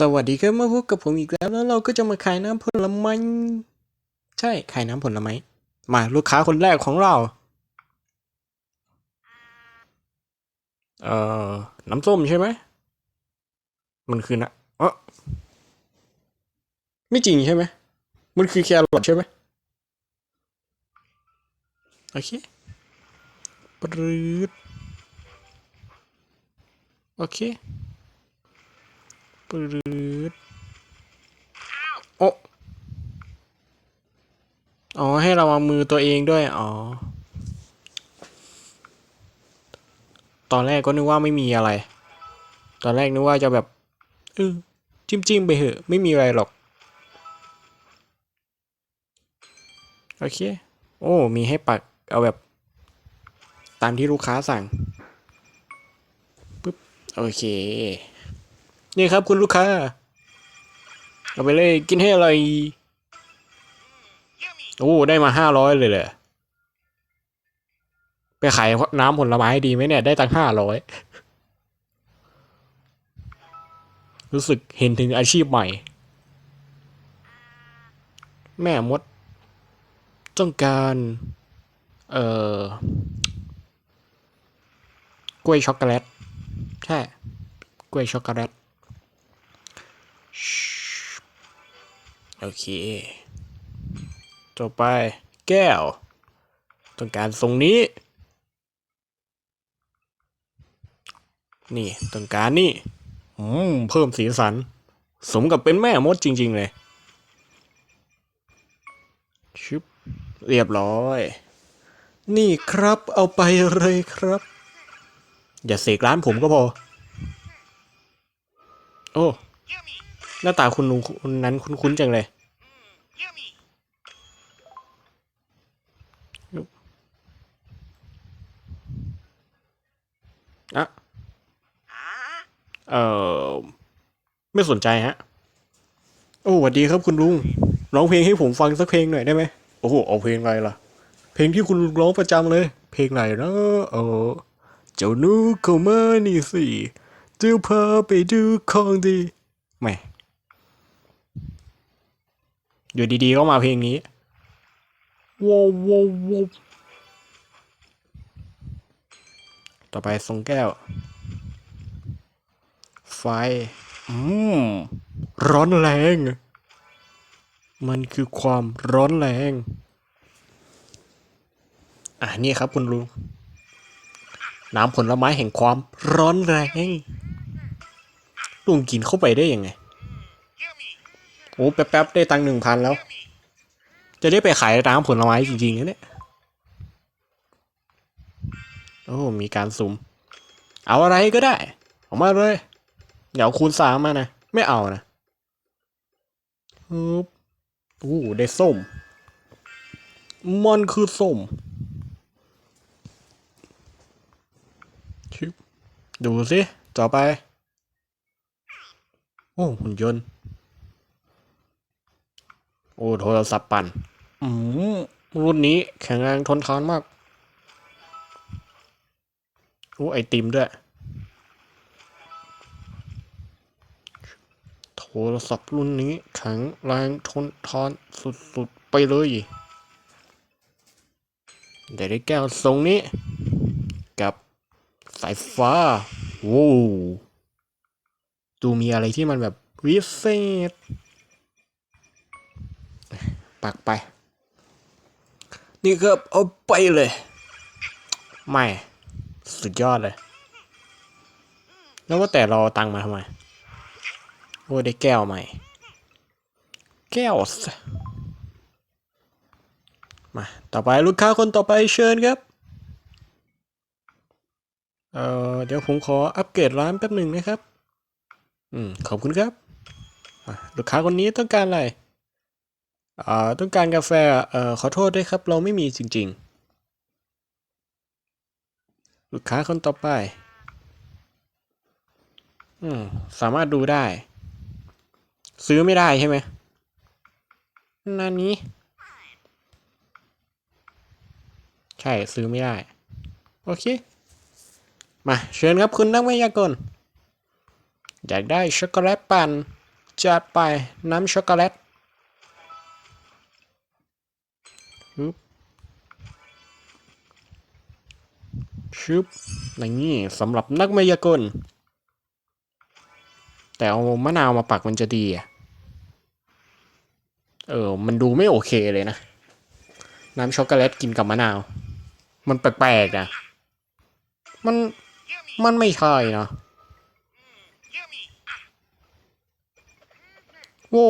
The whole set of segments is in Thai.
สวัสดีครับมาพบกับผมอีกแล้วแล้วเราก็จะมาขายน้ำผลไม้ใช่ขายน้ำผลไม้มาลูกค้าคนแรกของเรา เอ่อ น้ำส้มใช่ไหมมันคือนะเออไม่จริงใช่ไหมมันคือแครอทใช่ไหมโอเคปรืดโอเค ปืดโอะอ๋อ ให้เราเอามือตัวเองด้วย อ๋อ ตอนแรกก็นึกว่าไม่มีอะไร ตอนแรกนึกว่าจะแบบเออจิ้มจิ้มๆไปเหอะ ไม่มีอะไรหรอก โอเค โอ้ มีให้ปัก เอาแบบ ตามที่ลูกค้าสั่ง ปึ๊บ โอเค นี่ครับคุณลูกค้า เอาไปเลยกินให้อะไร โอ้ ได้มาห้าร้อยเลยเลยไปขายน้ำผลไม้ดีไหมเนี่ย ได้ตั้งห้าร้อยรู้สึกเห็นถึงอาชีพใหม่ แม่มด ต้องการ เอ่อกล้วยช็อกโกแลตใช่กล้วยช็อกโกแลต โอเคต่อไปแก้ว ต้องการทรงนี้ นี่ต้องการนี่อืมเพิ่มสีสัน สมกับเป็นแม่มดจริง ๆ เลยชึบเรียบร้อย นี่ครับเอาไปเลยครับ อย่าเสกร้านผมก็พอ โอ้ หน้าตาคุณลุงคนนั้นคุ้นๆจังเลยอะเออไม่สนใจฮะ โอ้สวัสดีครับคุณลุง ร้องเพลงให้ผมฟังสักเพลงหน่อยได้ไหมโอ้โห เอาเพลงอะไรล่ะ เพลงที่คุณลุงร้องประจำเลย เพลงไหนนะเออ เจ้าหนูเข้ามานี่สิเจ้าพาไปดูของดีแม่ อยู่ดีๆก็มาเพลงนี้ว้าวว้าวว้าวต่อไปทรงแก้ว ไฟ อืม ร้อนแรง มันคือความร้อนแรง อะนี่ครับคุณลุง น้ำผลไม้แห่งความร้อนแรง ลุงกินเข้าไปได้ยังไงโอ้แป๊บๆได้ตังค์หนึ่งพันแล้ว จะได้ไปขายน้ำผลไม้จริงๆนะเนี่ยโอ้ มีการซุ่มเอาอะไรก็ได้ ออกมาเลยเดี๋ยวคูณสามมานะ ไม่เอานะฮึบโอ้ได้ส้ม มันคือส้มชิบดูสิ ต่อไป โอ้หุ่นยนต์ โอ้โทรศัพท์ปั่นอืมรุ่นนี้แข็งแรงทนทานมากโอ้ไอติมด้วย โทรศัพท์รุ่นนี้แข็งแรงทนทานสุดๆไปเลยเดี๋ยวได้แก้วทรงนี้ กับสายฟ้าโว้ดูมีอะไรที่มันแบบวิเศษ ปักไป นี่ครับเอาไปเลย ไม่ สุดยอดเลย แล้วว่าแต่เราเอตังมาทำไม โอ้ได้แก้วใหม่ แก้วสมา ต่อไปลูกค้าคนต่อไปเชิญครับ เอ่อ เดี๋ยวผมขออัปเกรดร้านแป๊บหนึ่งนะครับ อืม ขอบคุณครับ ลูกค้าคนนี้ต้องการอะไร อ่าต้องการกาแฟเอ่อขอโทษด้วยครับ เราไม่มีจริง ๆ ลูกค้าคนต่อไป อืม สามารถดูได้ ซื้อไม่ได้ใช่ไหมนั่นนี้ ใช่ซื้อไม่ได้ โอเค มา เชิญครับคุณนักวิทยากรอยากได้ช็อกโกแลตปั่นจัดไปน้ำช็อกโกแลต ชึบนี่สำหรับนักมายากล แต่เอามะนาวมาปักมันจะดีอะเออ มันดูไม่โอเคเลยนะ น้ำช็อกโกแลตกินกับมะนาว มันแปลกๆอะมัน มันไม่ใช่นะโอ้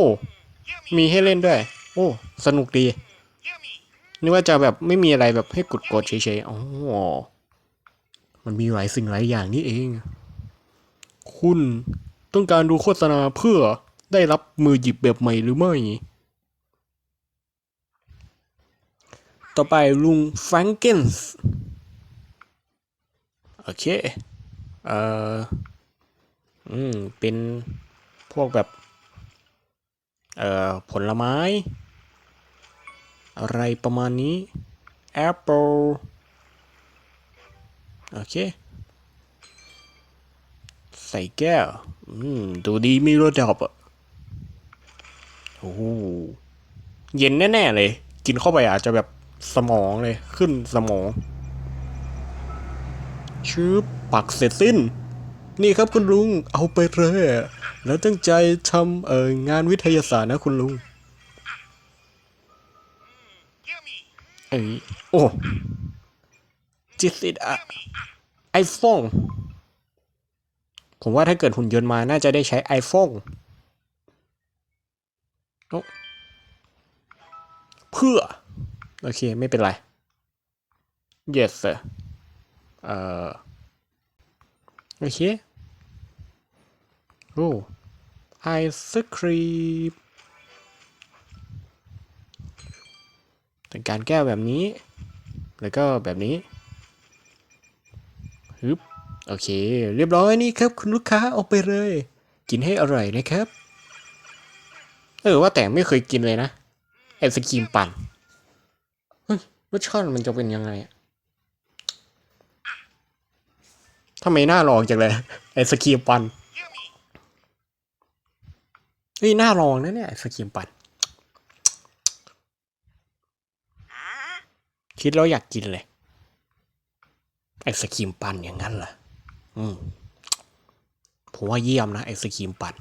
มีให้เล่นด้วย โอ้ สนุกดี นึกว่าจะแบบไม่มีอะไรแบบให้กดกดเฉยๆ อ๋อ มันมีหลายสิ่งหลายอย่างนี่เอง คุณต้องการดูโฆษณาเพื่อได้รับมือหยิบแบบใหม่หรือไม่ ต่อไปลุงแฟรงเกนส์โอเค เอ่อ อืม เป็นพวกแบบ เอ่อ ผลไม้ อะไรประมาณนี้ แอปเปิล โอเค ใส่แก้ว อืม ดูดีมีระดับอะโอ้โหเย็นแน่ ๆ เลย กินเข้าไปอาจจะแบบสมองเลย ขึ้นสมองชืบปักเสร็จสิ้น นี่ครับคุณลุง เอาไปเลย แล้วตั้งใจทำเอ่องานวิทยาศาสตร์นะคุณลุง เอ้ยโอ้ จิตติดอะไอโฟนผมว่าถ้าเกิดหุ่นยนต์มาน่าจะได้ใช้ iPhone โอ้เพื่อ โอเค ไม่เป็นไร yes sir เอ่อโอเคโอ้ไอศครีมเป็นการแก้วแบบนี้ แล้วก็แบบนี้ ฮึบโอเค เรียบร้อยนี่ครับ คุณลูกค้าเอาไปเลย กินให้อร่อยนะครับ เออว่าแต่ไม่เคยกินเลยนะไอศครีมปั่นเฮ้ยรสชาติมันจะเป็นยังไงทำไมน่าลองจังเลยไอศครีมปั่นเฮ้ยน่าลองนะเนี่ยไอศครีมปั่นคิดแล้วอยากกินเลย ไอศครีมปั่นอย่างนั้นเหรออืมผมว่าเยี่ยมนะไอศครีมปั่น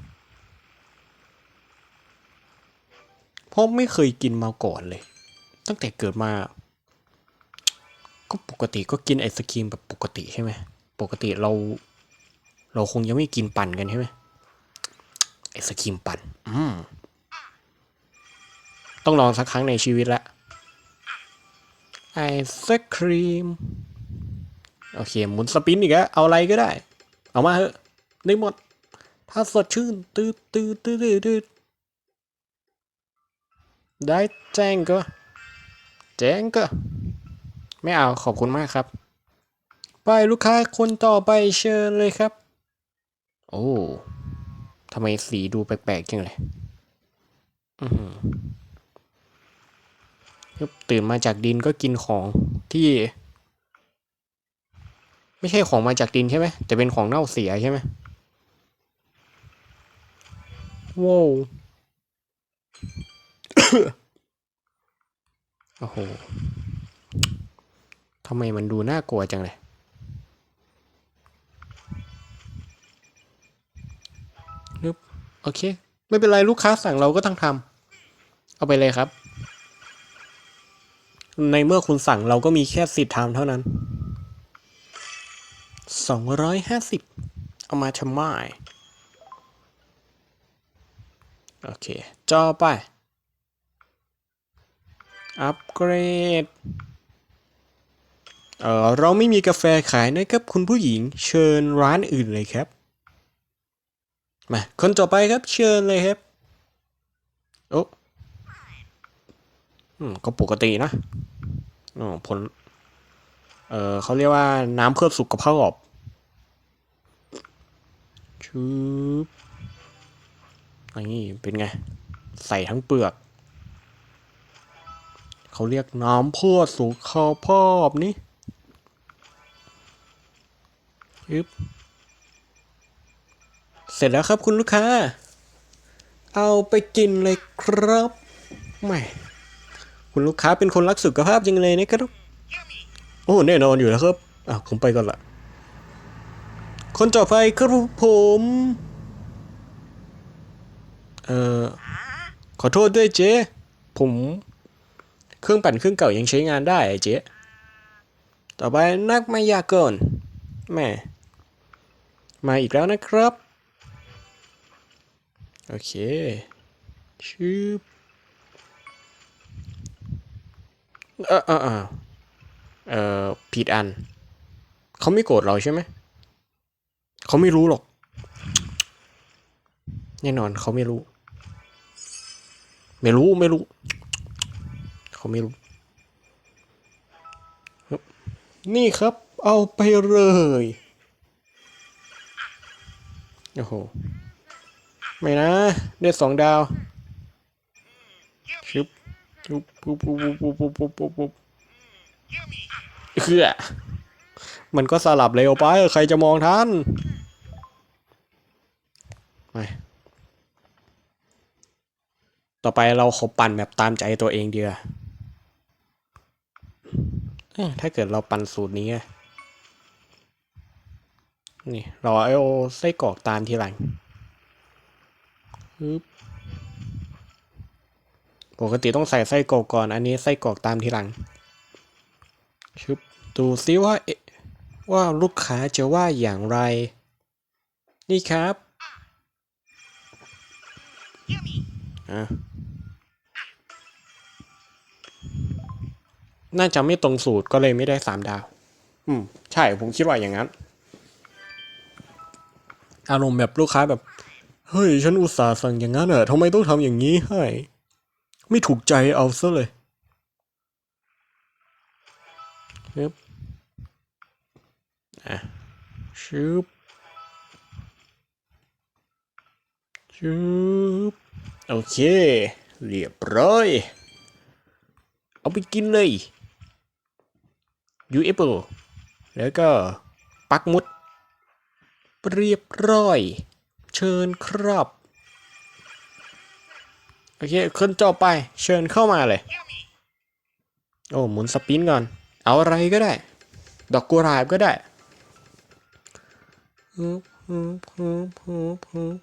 เพราะไม่เคยกินมาก่อนเลย ตั้งแต่เกิดมา ก็ปกติก็กินไอศครีมแบบปกติใช่ไหมปกติเรา เราคงยังไม่กินปั่นกันใช่ไหมไอศครีมปั่นอืมต้องลองสักครั้งในชีวิตละไอศครีม โอเคหมุนสปินอีกแล้วเอาอะไรก็ได้ เอามาเถอะได้หมด ถ้าสดชื่นตืดตืดตืดตืดได้แจ้งก็ แจ้งก็ ไม่เอาขอบคุณมากครับ ไปลูกค้าคนต่อไปเชิญเลยครับ โอ้ทำไมสีดูแปลกๆจังเลยอือหือฮึบตื่นมาจากดินก็กินของที่ ไม่ใช่ของมาจากดินใช่ไหมแต่เป็นของเน่าเสียใช่ไหมว้าวโอ้โหทำไมมันดูน่ากลัวจังเลยนึบโอเค ไม่เป็นไรลูกค้าสั่งเราก็ต้องทำเอาไปเลยครับ ในเมื่อคุณสั่งเราก็มีแค่สิทธิ์ทำเท่านั้น สองร้อยห้าสิบเอามาทำไมโอเค จอไป อัปเกรด เออเราไม่มีกาแฟขายนะครับคุณผู้หญิงเชิญร้านอื่นเลยครับ มา คนต่อไปครับเชิญเลยครับ โอ้อืมก็ปกตินะอ๋อผล เออเขาเรียกว่าน้ำเพื่อสุขภาพชืบนี่เป็นไง ใส่ทั้งเปลือก เขาเรียกน้ำเพื่อสุขภาพนี่ยึบเสร็จแล้วครับคุณลูกค้า เอาไปกินเลยครับไม่คุณลูกค้าเป็นคนรักสุขภาพจริงเลยนะครับ อ้แน่นอนอยู่แล้วครับอะผมไปก่อนละคนต่อไปครับผมเอ่อขอโทษด้วยเจ๊ผมเครื่องปั่นเครื่องเก่ายังใช้งานได้อะเจ๊ต่อไปนักมายากลแม่มาอีกแล้วนะครับ โอเคชืบออเออ เอ่อผิดอัน เขาไม่โกรธเราใช่ไหม เขาไม่รู้หรอก แน่นอนเขาไม่รู้ ไม่รู้ไม่รู้ เขาไม่รู้ นี่ครับ เอาไปเลย โอ้โห ไม่นะ ได้สองดาวชึบปุ๊บปุ๊บปุ๊บปุ๊บปุ๊บปุ๊บปุ๊บ เคือมันก็สลับเร็วไป ใครจะมองทันไปต่อไปเราขอปั่นแบบตามใจตัวเองเดียวถ้าเกิดเราปั่นสูตรนี้ นี่ เราเอาไส้กรอกตามทีหลังปกติต้องใส่ไส้กรอกก่อน อันนี้ไส้กรอกตามทีหลังชึบ ดูซิว่าเอ๊ะว่าลูกค้าจะว่าอย่างไร นี่ครับอะน่าจะไม่ตรงสูตรก็เลยไม่ได้สามดาว อืม ใช่ผมคิดว่าอย่างนั้น อารมณ์แบบลูกค้าแบบ เฮ้ย ฉันอุตส่าห์สั่งอย่างนั้นเหรอทำไมต้องทำอย่างนี้ให้ ไม่ถูกใจเอาซะเลยชึบอะ ชึบชึบโอเค เรียบร้อย เอาไปกินเลยยูเอฟเแล้วก็ปักมุด เรียบร้อย เชิญครับ โอเคขึ้นจอไป เชิญเข้ามาเลย โอ้ หมุนสปินก่อน เอาอะไรก็ได้ ดอกกุหลาบก็ได้ ฮึบฮึบฮึบฮึบฮึบ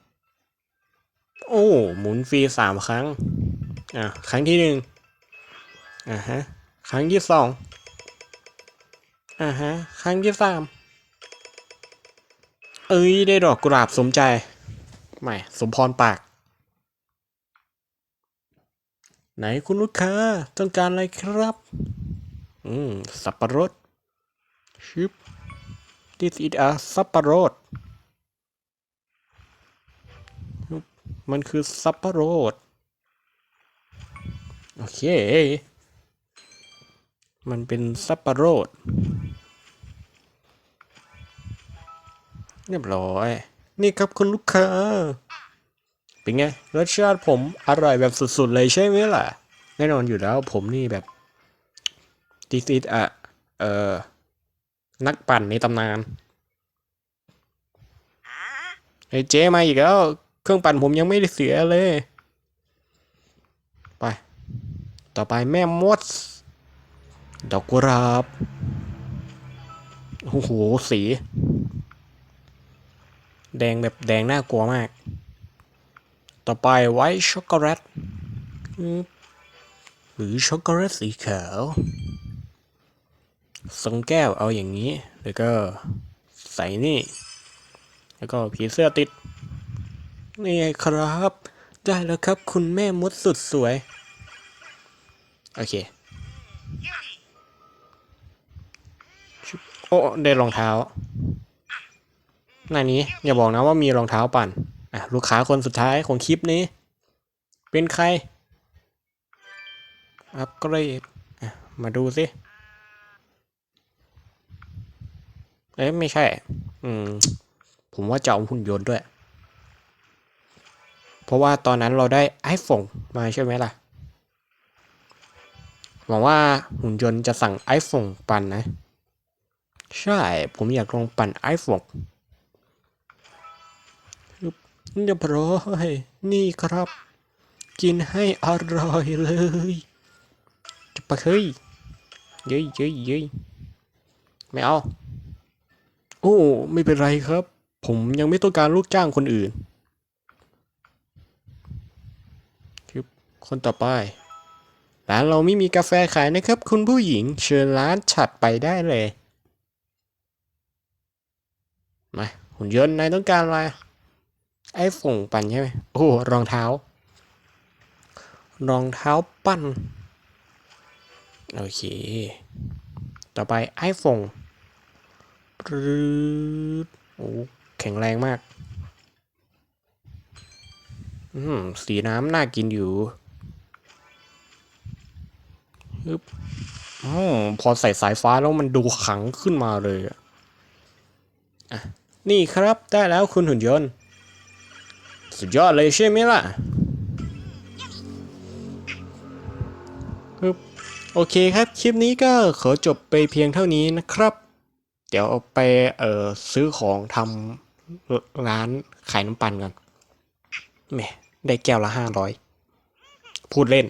โอ้ หมุนฟรีสามครั้ง อะ ครั้งที่หนึ่งอ่าฮะ ครั้งที่สองอ่าฮะ ครั้งที่สามเอ้ย ได้ดอกกุหลาบสมใจไม่ สมพรปาก ไหนคุณลูกค้าต้องการอะไรครับ อืม สับปะรดชิป this is a สับปะรดมันคือสับปะรดโอเค มันเป็นสับปะรดเรียบร้อย นี่ครับคุณลูกค้า เป็นไง รสชาติผมอร่อยแบบสุดๆเลยใช่ไหมล่ะ แน่นอนอยู่แล้วผมนี่แบบติดๆอะ เอ่อ นักปั่นในตำนานไอ้เจ๊มาอีกแล้ว เครื่องปั่นผมยังไม่ได้เสียเลย ไป ต่อไปแม่มดดอกกุหลาบโอ้โห สี แดงแบบแดงน่ากลัวมาก ต่อไปไวท์ช็อกโกแลตหรือช็อกโกแลตสีขาว สองแก้วเอาอย่างนี้ แล้วก็ใส่นี่ แล้วก็ผีเสื้อติด นี่ครับ ได้แล้วครับคุณแม่มดสุดสวย โอเคโอ้ได้รองเท้าหน้านี้อย่าบอกนะว่ามีรองเท้าปั่นอะลูกค้าคนสุดท้ายของคลิปนี้ เป็นใคร อัปเกรดมาดูสิ เอ๊ะไม่ใช่ อืม ผมว่าจะเอาหุ่นยนต์ด้วย เพราะว่าตอนนั้นเราได้ไอโฟนมาใช่ไหมล่ะ หวังว่าหุ่นยนต์จะสั่งไอโฟนปั่นนะ ใช่ ผมอยากลองปั่นไอโฟนเรียบร้อยนี่ครับ กินให้อร่อยเลย จะไปเฮ้ยเย้ยเย้ยเย้ยไม่เอา อ้ ไม่เป็นไรครับ ผมยังไม่ต้องการลูกจ้างคนอื่นคือคนต่อไปร้านเราไม่มีกาแฟขายนะครับ คุณผู้หญิงเชิญร้านฉัดไปได้เลย มา หุ่นยนต์นายต้องการอะไร ไอ้ฝงปั่นใช่ไหมโอ้ รองเท้า รองเท้าปั้น โอเค ต่อไปไอ้ฝง ปรื๊ดโอ้แข็งแรงมาก อืม สีน้ำน่ากินอยู่ฮึบอืมพอใส่สายฟ้าแล้วมันดูขังขึ้นมาเลยอะอะ นี่ครับได้แล้วคุณหุ่นยนต์ สุดยอดเลยใช่ไหมล่ะปึ๊บโอเคครับ คลิปนี้ก็ขอจบไปเพียงเท่านี้นะครับ เดี๋ยวเอาไปเอ่อซื้อของทำร้านขายน้ำปั่นกันแหมได้แก้วละห้าร้อยพูดเล่น